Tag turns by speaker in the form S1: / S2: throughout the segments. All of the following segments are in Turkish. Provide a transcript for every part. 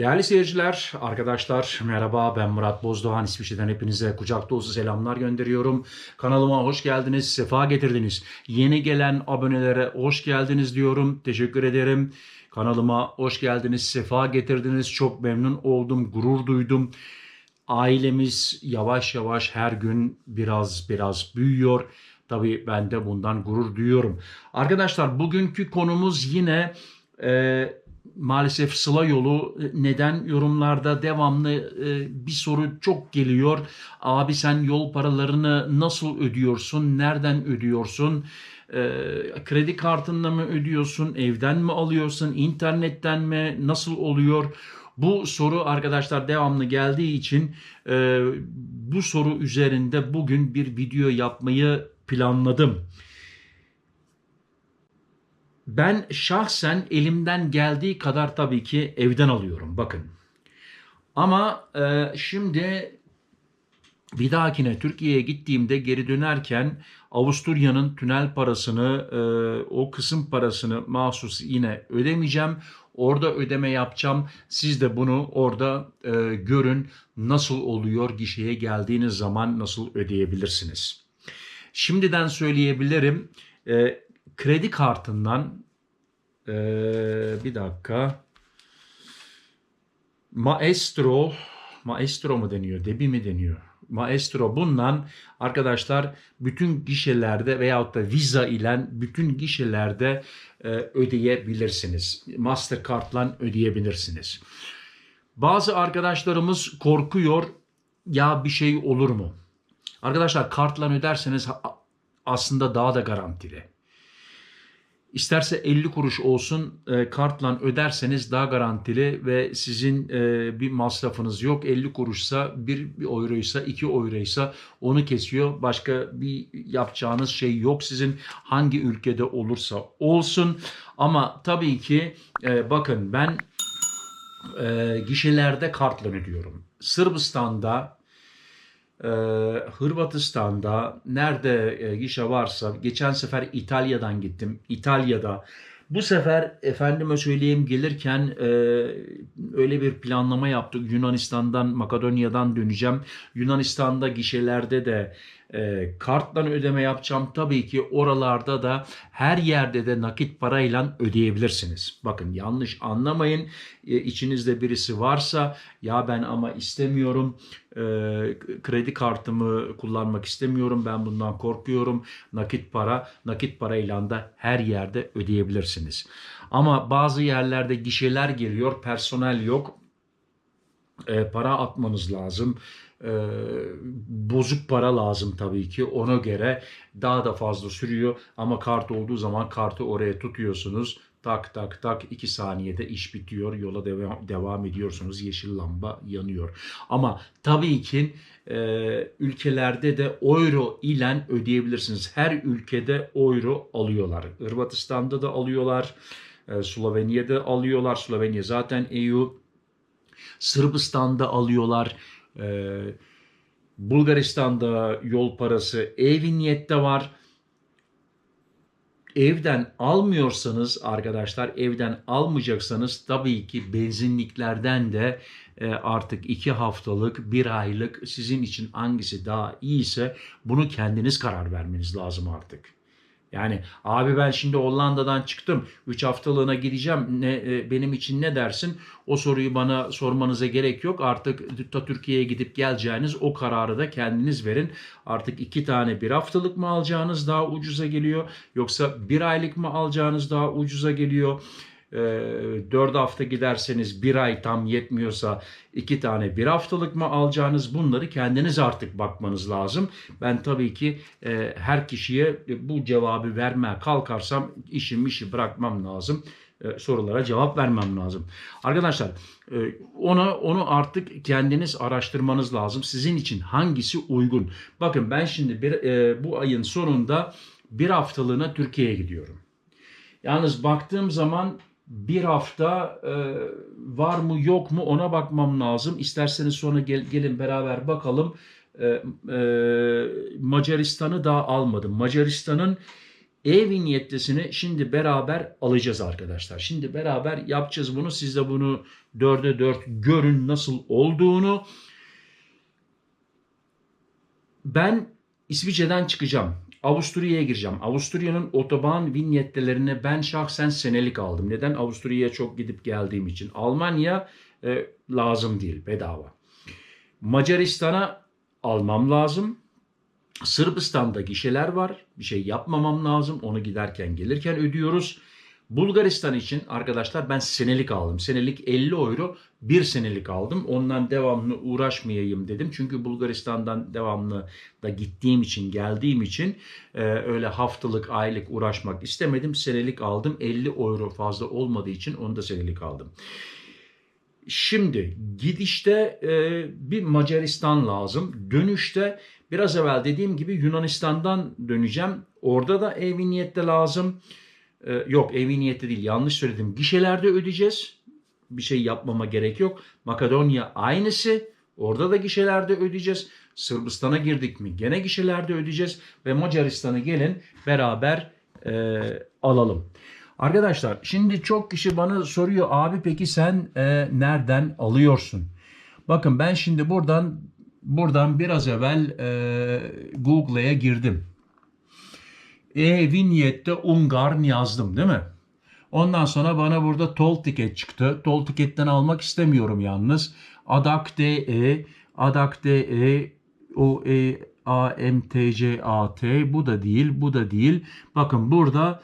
S1: Değerli seyirciler, arkadaşlar merhaba ben Murat Bozdoğan İsviçre'den hepinize kucak dolusu selamlar gönderiyorum. Kanalıma hoş geldiniz, sefa getirdiniz. Yeni gelen abonelere hoş geldiniz diyorum. Teşekkür ederim. Kanalıma hoş geldiniz, sefa getirdiniz. Çok memnun oldum, gurur duydum. Ailemiz yavaş yavaş her gün biraz biraz büyüyor. Tabii ben de bundan gurur duyuyorum. Arkadaşlar bugünkü konumuz yine maalesef Sıla yolu neden yorumlarda devamlı e, bir soru çok geliyor. Abi sen yol paralarını nasıl ödüyorsun? Nereden ödüyorsun? E, kredi kartında mı ödüyorsun? Evden mi alıyorsun? internetten mi? Nasıl oluyor? Bu soru arkadaşlar devamlı geldiği için e, bu soru üzerinde bugün bir video yapmayı planladım. Ben şahsen elimden geldiği kadar tabii ki evden alıyorum. Bakın. Ama e, şimdi bir dahakine Türkiye'ye gittiğimde geri dönerken Avusturya'nın tünel parasını, e, o kısım parasını mahsus yine ödemeyeceğim. Orada ödeme yapacağım. Siz de bunu orada e, görün. Nasıl oluyor gişeye geldiğiniz zaman nasıl ödeyebilirsiniz. Şimdiden söyleyebilirim. E, kredi kartından e, bir dakika Maestro Maestro mu deniyor? Debi mi deniyor? Maestro bundan arkadaşlar bütün gişelerde veyahut da Visa ile bütün gişelerde e, ödeyebilirsiniz. Mastercard'la ödeyebilirsiniz. Bazı arkadaşlarımız korkuyor ya bir şey olur mu? Arkadaşlar kartla öderseniz aslında daha da garantili. İsterse 50 kuruş olsun e, kartla öderseniz daha garantili ve sizin e, bir masrafınız yok. 50 kuruşsa 1 euroysa 2 euroysa onu kesiyor. Başka bir yapacağınız şey yok sizin hangi ülkede olursa olsun. Ama tabii ki e, bakın ben e, gişelerde kartla ödüyorum. Sırbistan'da ee, Hırvatistan'da nerede e, gişe varsa geçen sefer İtalya'dan gittim. İtalya'da bu sefer efendime söyleyeyim gelirken e, öyle bir planlama yaptık. Yunanistan'dan, Makedonya'dan döneceğim. Yunanistan'da gişelerde de e, kartla ödeme yapacağım. Tabii ki oralarda da her yerde de nakit parayla ödeyebilirsiniz. Bakın yanlış anlamayın. E, içinizde birisi varsa ya ben ama istemiyorum e, kredi kartımı kullanmak istemiyorum. Ben bundan korkuyorum. Nakit para, nakit parayla da her yerde ödeyebilirsiniz. Ama bazı yerlerde gişeler geliyor, personel yok. E, para atmanız lazım e, bozuk para lazım tabii ki. Ona göre daha da fazla sürüyor ama kart olduğu zaman kartı oraya tutuyorsunuz. Tak tak tak 2 saniyede iş bitiyor. Yola devam, devam ediyorsunuz. Yeşil lamba yanıyor. Ama tabii ki e, ülkelerde de euro ile ödeyebilirsiniz. Her ülkede euro alıyorlar. Hırvatistan'da da alıyorlar. E, Slovenya'da alıyorlar. Slovenya zaten EU. Sırbistan'da alıyorlar. Ee, Bulgaristan'da yol parası, e-vinyette var. Evden almıyorsanız arkadaşlar evden almayacaksanız tabii ki benzinliklerden de e, artık iki haftalık bir aylık sizin için hangisi daha iyiyse bunu kendiniz karar vermeniz lazım artık. Yani abi ben şimdi Hollanda'dan çıktım. 3 haftalığına gideceğim. Ne, e, benim için ne dersin? O soruyu bana sormanıza gerek yok. Artık ta Türkiye'ye gidip geleceğiniz o kararı da kendiniz verin. Artık iki tane bir haftalık mı alacağınız daha ucuza geliyor? Yoksa bir aylık mı alacağınız daha ucuza geliyor? E, ee, 4 hafta giderseniz bir ay tam yetmiyorsa iki tane bir haftalık mı alacağınız bunları kendiniz artık bakmanız lazım. Ben tabii ki e, her kişiye bu cevabı vermeye kalkarsam işim işi bırakmam lazım e, sorulara cevap vermem lazım. Arkadaşlar e, ona onu artık kendiniz araştırmanız lazım. Sizin için hangisi uygun? Bakın ben şimdi bir, bu ayın sonunda bir haftalığına Türkiye'ye gidiyorum. Yalnız baktığım zaman bir hafta e, var mı yok mu ona bakmam lazım. İsterseniz sonra gel, gelin beraber bakalım. E, e, Macaristan'ı daha almadım. Macaristan'ın E-vinyetlisini şimdi beraber alacağız arkadaşlar. Şimdi beraber yapacağız bunu. Siz de bunu dörde dört görün nasıl olduğunu. Ben İsviçre'den çıkacağım. Avusturya'ya gireceğim. Avusturya'nın otoban vinyetlerini ben şahsen senelik aldım. Neden? Avusturya'ya çok gidip geldiğim için. Almanya e, lazım değil bedava. Macaristan'a almam lazım. Sırbistan'da gişeler var. Bir şey yapmamam lazım. Onu giderken gelirken ödüyoruz. Bulgaristan için arkadaşlar ben senelik aldım. Senelik 50 euro bir senelik aldım. Ondan devamlı uğraşmayayım dedim. Çünkü Bulgaristan'dan devamlı da gittiğim için geldiğim için e, öyle haftalık aylık uğraşmak istemedim. Senelik aldım. 50 euro fazla olmadığı için onu da senelik aldım. Şimdi gidişte e, bir Macaristan lazım. Dönüşte biraz evvel dediğim gibi Yunanistan'dan döneceğim. Orada da ev niyette lazım. E, yok ev niyette değil yanlış söyledim. Gişelerde ödeyeceğiz. Bir şey yapmama gerek yok. Makedonya aynısı. Orada da gişelerde ödeyeceğiz. Sırbistan'a girdik mi gene gişelerde ödeyeceğiz. Ve Macaristan'a gelin beraber e, alalım. Arkadaşlar şimdi çok kişi bana soruyor abi peki sen e, nereden alıyorsun? Bakın ben şimdi buradan buradan biraz evvel e, Google'ya girdim. E-Vignet'te Ungarn yazdım değil mi? Ondan sonra bana burada toll ticket çıktı. Toll ticket'ten almak istemiyorum yalnız. Adak.de Adak.de o e A M T C A T bu da değil, bu da değil. Bakın burada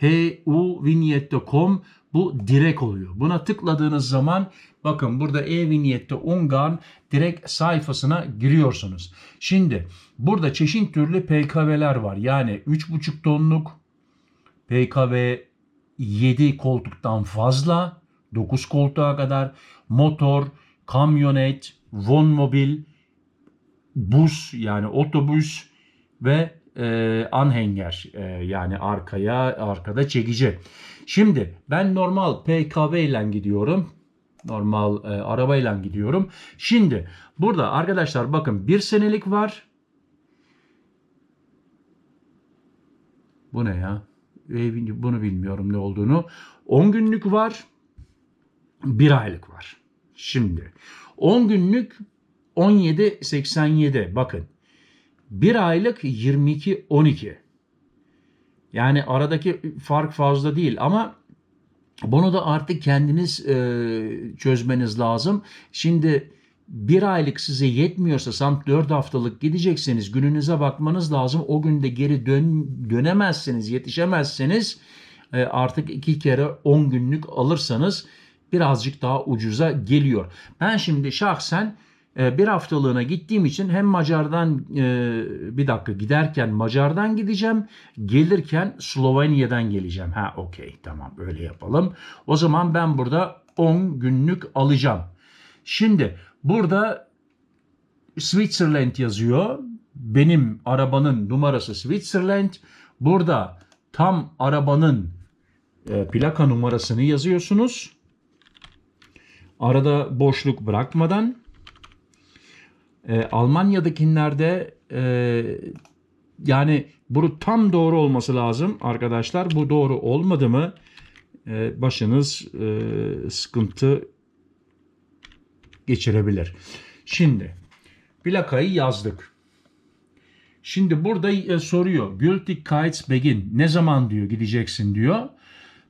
S1: huvignette.com bu direkt oluyor. Buna tıkladığınız zaman bakın burada e-vignette Ungarn direkt sayfasına giriyorsunuz. Şimdi burada çeşit türlü PKV'ler var. Yani 3,5 tonluk PKV 7 koltuktan fazla 9 koltuğa kadar motor, kamyonet, vonmobil, bus yani otobüs ve e, anhenger e, yani arkaya arkada çekici. Şimdi ben normal PKV ile gidiyorum. Normal e, arabayla gidiyorum. Şimdi burada arkadaşlar bakın bir senelik var. Bu ne ya? E, bunu bilmiyorum ne olduğunu. 10 günlük var. Bir aylık var. Şimdi 10 günlük 17.87 bakın. Bir aylık 22-12. Yani aradaki fark fazla değil ama bunu da artık kendiniz e, çözmeniz lazım. Şimdi bir aylık size yetmiyorsa sam 4 haftalık gidecekseniz gününüze bakmanız lazım. O günde geri dön, dönemezseniz, yetişemezseniz e, artık iki kere 10 günlük alırsanız birazcık daha ucuza geliyor. Ben şimdi şahsen bir haftalığına gittiğim için hem Macar'dan e, bir dakika giderken Macar'dan gideceğim. Gelirken Slovenya'dan geleceğim. Ha okey tamam öyle yapalım. O zaman ben burada 10 günlük alacağım. Şimdi burada Switzerland yazıyor. Benim arabanın numarası Switzerland. Burada tam arabanın e, plaka numarasını yazıyorsunuz. Arada boşluk bırakmadan e, Almanya'dakilerde e, yani bu tam doğru olması lazım arkadaşlar. Bu doğru olmadı mı e, başınız e, sıkıntı geçirebilir. Şimdi plakayı yazdık. Şimdi burada e, soruyor. Gültig Kites Begin. Ne zaman diyor gideceksin diyor.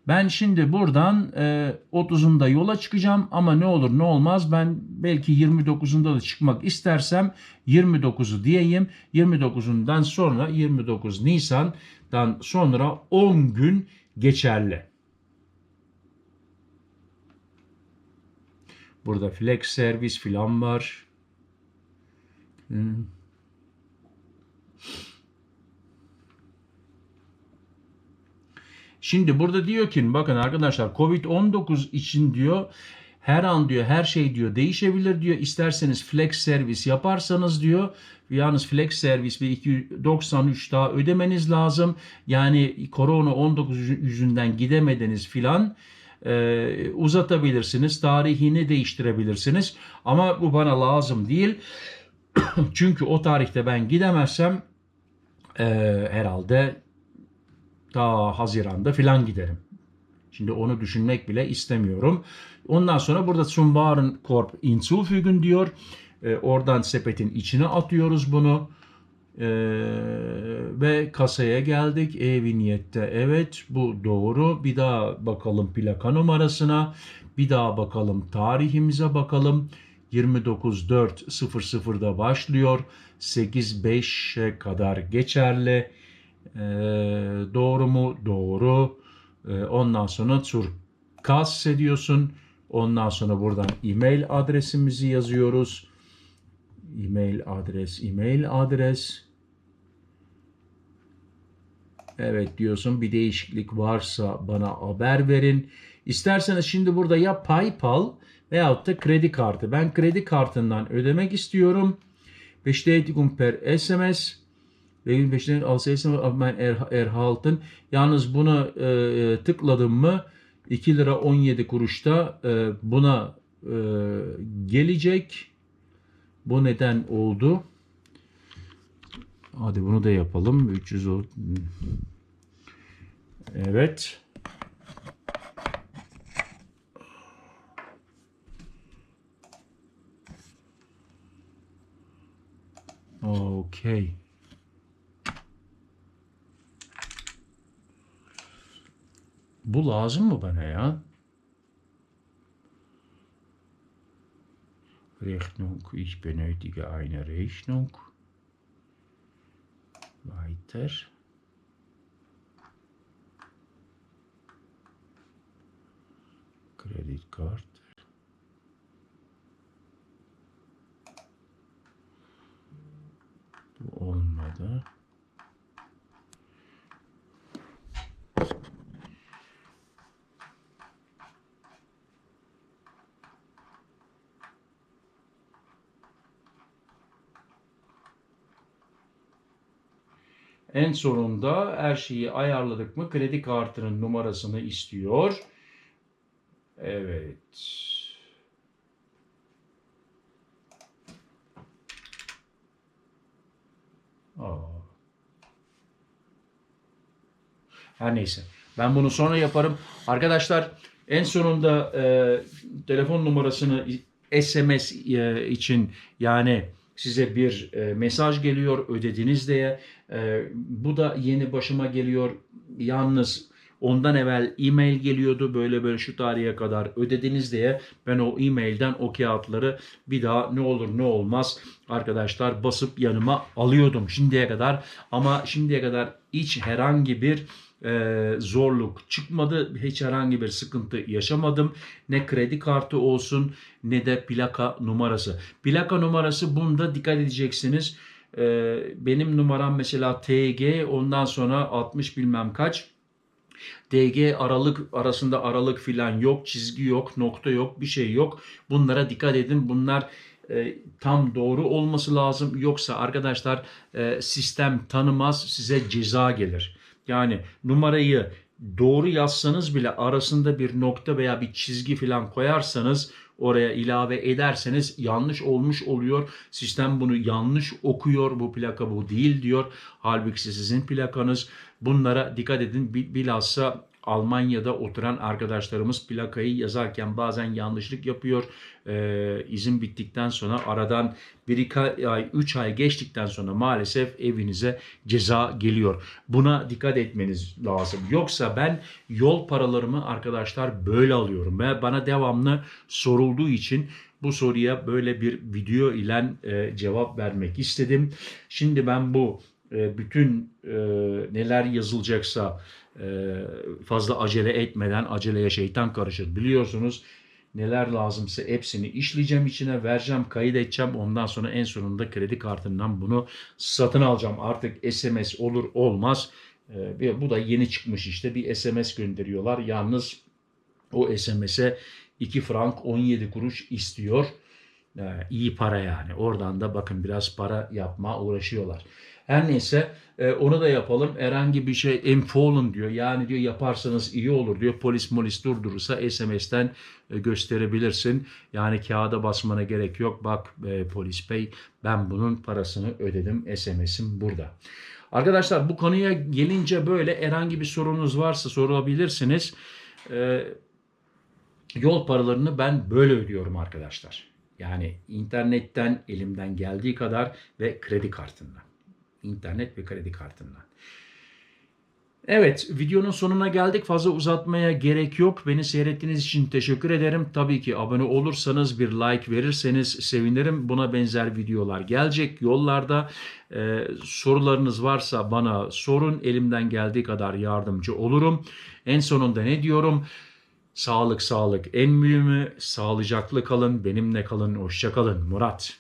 S1: Ben şimdi buradan e, 30'unda yola çıkacağım ama ne olur ne olmaz ben belki 29'unda da çıkmak istersem 29'u diyeyim. 29'undan sonra 29 Nisan'dan sonra 10 gün geçerli. Burada flex servis filan var. Hmm. Şimdi burada diyor ki bakın arkadaşlar Covid-19 için diyor her an diyor her şey diyor değişebilir diyor. İsterseniz flex servis yaparsanız diyor. Yalnız flex servis ve 293 daha ödemeniz lazım. Yani korona 19 yüzünden gidemediniz filan e, uzatabilirsiniz. Tarihini değiştirebilirsiniz. Ama bu bana lazım değil. Çünkü o tarihte ben gidemezsem e, herhalde ta Haziran'da filan giderim. Şimdi onu düşünmek bile istemiyorum. Ondan sonra burada zum Warenkorb hinzufügen diyor. Ee, oradan sepetin içine atıyoruz bunu. Ee, ve kasaya geldik. E-Vignette evet bu doğru. Bir daha bakalım plaka numarasına. Bir daha bakalım tarihimize bakalım. 29.4.00'da başlıyor. 8.5'e kadar geçerli. Ee, doğru mu? Doğru. Ee, ondan sonra zur Kasse diyorsun. Ondan sonra buradan e-mail adresimizi yazıyoruz. E-mail adres, e-mail adres. Evet diyorsun bir değişiklik varsa bana haber verin. İsterseniz şimdi burada ya PayPal veyahut da kredi kartı. Ben kredi kartından ödemek istiyorum. Bestätigung per SMS. Wegen Bestätigung als SMS mein er- erhalten. Yalnız bunu e, tıkladım mı 2 lira 17 kuruşta e, buna e, gelecek. Bu neden oldu? Hadi bunu da yapalım. 300 ol- Evet. Okey. Bu lazım mı bana ya? Rechnung. Ich benötige eine Rechnung. Weiter. Kreditkart. Bu olmadı. En sonunda her şeyi ayarladık mı kredi kartının numarasını istiyor. Evet. Aa. Her neyse. Ben bunu sonra yaparım. Arkadaşlar en sonunda e, telefon numarasını SMS e, için yani size bir e, mesaj geliyor ödediniz diye. E, bu da yeni başıma geliyor. Yalnız ondan evvel e-mail geliyordu böyle böyle şu tarihe kadar ödediniz diye ben o e-mailden o kağıtları bir daha ne olur ne olmaz arkadaşlar basıp yanıma alıyordum şimdiye kadar ama şimdiye kadar hiç herhangi bir e, zorluk çıkmadı. Hiç herhangi bir sıkıntı yaşamadım. Ne kredi kartı olsun ne de plaka numarası. Plaka numarası bunda dikkat edeceksiniz. E, benim numaram mesela TG ondan sonra 60 bilmem kaç. DG aralık arasında aralık filan yok, çizgi yok, nokta yok, bir şey yok. Bunlara dikkat edin. Bunlar e, tam doğru olması lazım. Yoksa arkadaşlar e, sistem tanımaz, size ceza gelir. Yani numarayı doğru yazsanız bile arasında bir nokta veya bir çizgi falan koyarsanız oraya ilave ederseniz yanlış olmuş oluyor. Sistem bunu yanlış okuyor. Bu plaka bu değil diyor. Halbuki sizin plakanız. Bunlara dikkat edin. Bil- Bilhassa Almanya'da oturan arkadaşlarımız plakayı yazarken bazen yanlışlık yapıyor. Ee, izin bittikten sonra aradan 1 ay 3 ay geçtikten sonra maalesef evinize ceza geliyor. Buna dikkat etmeniz lazım. Yoksa ben yol paralarımı arkadaşlar böyle alıyorum ve bana devamlı sorulduğu için bu soruya böyle bir video ile e, cevap vermek istedim. Şimdi ben bu e, bütün e, neler yazılacaksa e, fazla acele etmeden aceleye şeytan karışır biliyorsunuz. Neler lazımsa hepsini işleyeceğim içine vereceğim kaydedeceğim ondan sonra en sonunda kredi kartından bunu satın alacağım. Artık SMS olur olmaz E, bu da yeni çıkmış işte bir SMS gönderiyorlar yalnız o SMS'e 2 frank 17 kuruş istiyor. Ee, iyi para yani. Oradan da bakın biraz para yapma uğraşıyorlar. Her neyse e, onu da yapalım. Herhangi bir şey empfohlen diyor. Yani diyor yaparsanız iyi olur diyor. Polis molis durdurursa SMS'ten e, gösterebilirsin. Yani kağıda basmana gerek yok. Bak e, polis bey ben bunun parasını ödedim. SMS'im burada. Arkadaşlar bu konuya gelince böyle herhangi bir sorunuz varsa sorabilirsiniz. Yol paralarını ben böyle ödüyorum arkadaşlar. Yani internetten elimden geldiği kadar ve kredi kartından. İnternet ve kredi kartından. Evet, videonun sonuna geldik. Fazla uzatmaya gerek yok. Beni seyrettiğiniz için teşekkür ederim. Tabii ki abone olursanız, bir like verirseniz sevinirim. Buna benzer videolar gelecek yollarda. Ee, sorularınız varsa bana sorun. Elimden geldiği kadar yardımcı olurum. En sonunda ne diyorum? Sağlık sağlık en mühimi. Sağlıcaklı kalın, benimle kalın, hoşça kalın. Murat.